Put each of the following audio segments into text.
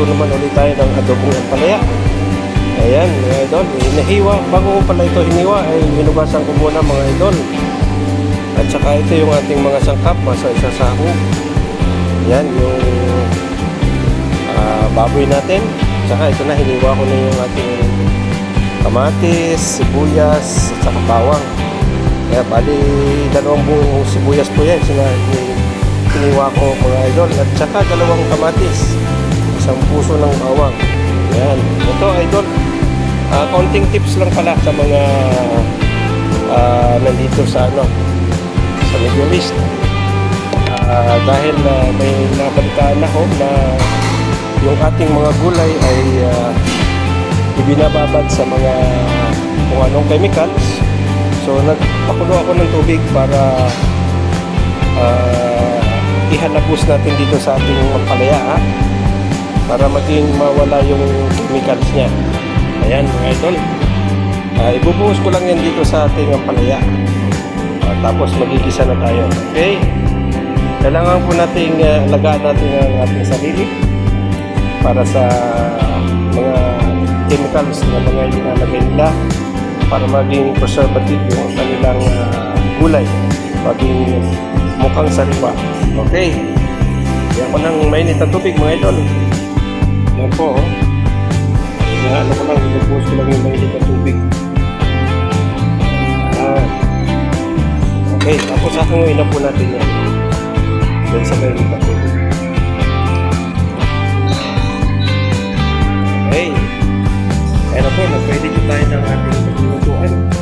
magluto naman ulit tayo ng adobong ampalaya. Ayan, mga idol. Hinahiwa. Bago ko pala ito hiniwa, ay hinugasan ko muna mga idol. At saka ito yung ating mga sangkap, masa isa sahog. Yan, yung ah, baboy natin. Tsaka ito na, hiniwa ko na yung ating kamatis, sibuyas, at saka bawang. Kaya bali, dalawang buong sibuyas po yan. Sina, hiniwa ko mga idol. At saka dalawang kamatis. Isang puso ng bawang. Yan. Ito idol. Ah, konting tips lang pala sa mga ah, nandito sa ano sa Middle East. Ah, dahil na may nabalitaan ako na yung ating mga gulay ay ah, ibinababad sa mga kung anong chemicals. So nagpakulo ako ng tubig para ah, ihalabos natin dito sa ating palaya ha? Para maging mawala yung chemicals niya. Ayan mga idol. Ah, ibubuhos ko lang yan dito sa ating palaya. Ah, tapos magigisa na tayo. Okay? Kailangan po nating uh, alagaan natin ang ating sarili para sa mga chemicals na mga ilalagay nila para maging preservative yung kanilang ah, gulay maging mukhang sariwa. Okay. Yan ko ng mainit na tubig mga idol. Yan po. Oh. Yan, ano ko lang, ibubuhos ko lang yung mainit na tubig. Ah. Okay, tapos hahanguin na po natin yan. Yan sa mainit na tubig. Okay. Kaya na po, nag-ready po tayo ng ating paglulutuan.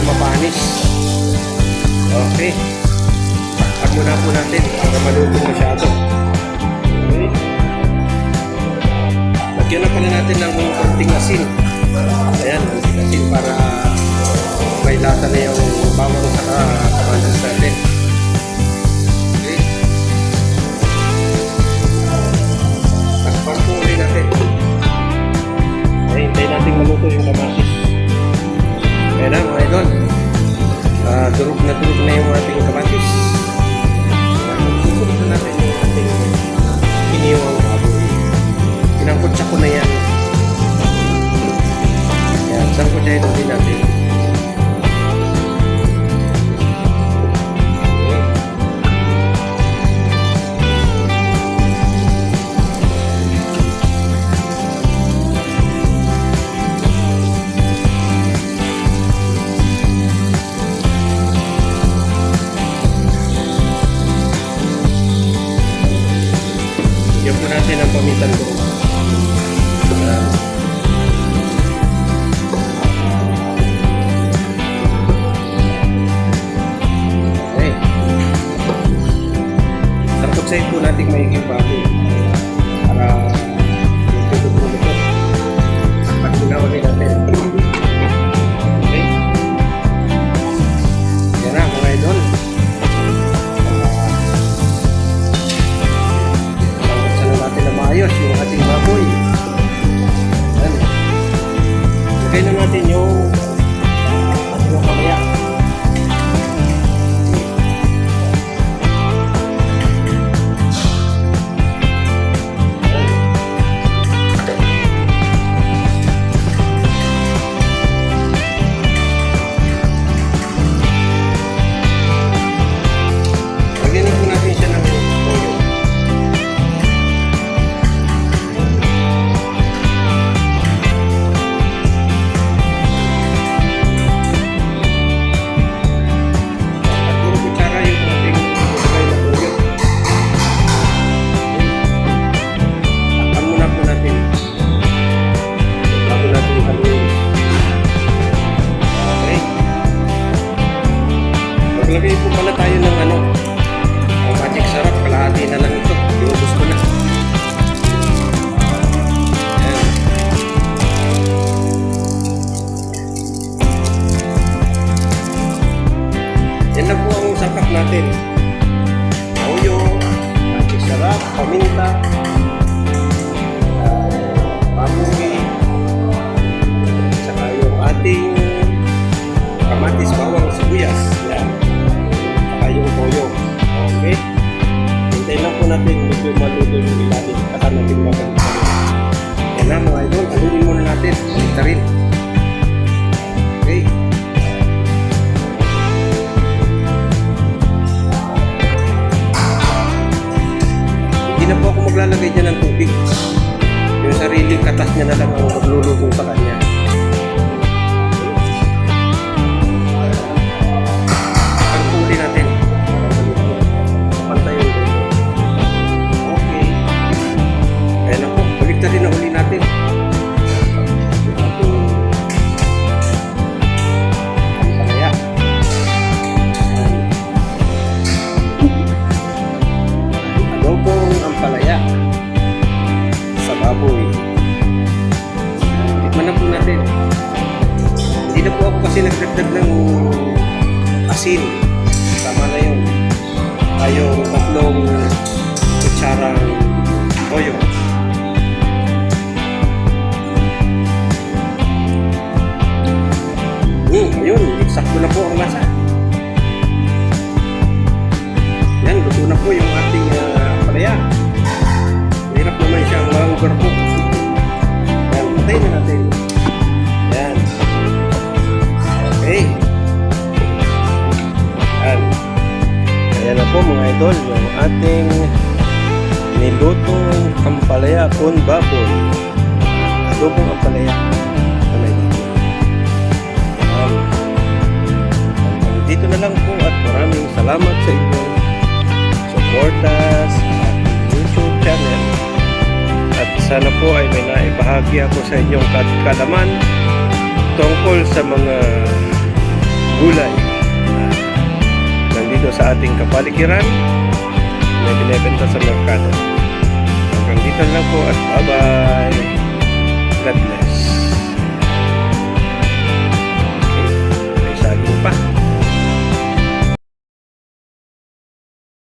Siya mapanis. Okay. At muna po natin para maluto masyado. Okay. Lagyan na pala natin ng konting asin. Ayan, konting asin para may lasa na yung bawang sa kamatis natin. Okay. Takpan po ulit natin. Okay, hintayin natin maluto yung kamatis. Bigyan po natin ang pamintan ko. Ayan. Okay. Sarapagsahin po natin maiging baboy. Para medyo luto-luto. Pag sinawali natin. Natin. Rin. Okay. Hindi na po ako maglalagay dyan ng tubig. Yung sariling katas niya na lang ang magluluto sa kanya. Po ako kasi nagdagdag ng asin. Tama na yun. Tayong tatlong kutsarang toyo. Hmm, ayun. Eksakto na po ang lasa. Yan, luto na po yung ating uh, palaya. Mahirap naman siyang ma-overcook. Yan, patay na natin. Po mga idol, yung ating nilutong ampalaya con baboy. Adobong ampalaya. Yun? Yan. Hanggang Dito na lang po at maraming salamat sa inyong suporta sa ating YouTube channel. At sana po ay may naibahagi ako sa inyong kat- kalaman tungkol sa mga gulay dito sa ating kapaligiran na binibenta sa merkado. Hanggang dito lang po at bye-bye. God bless.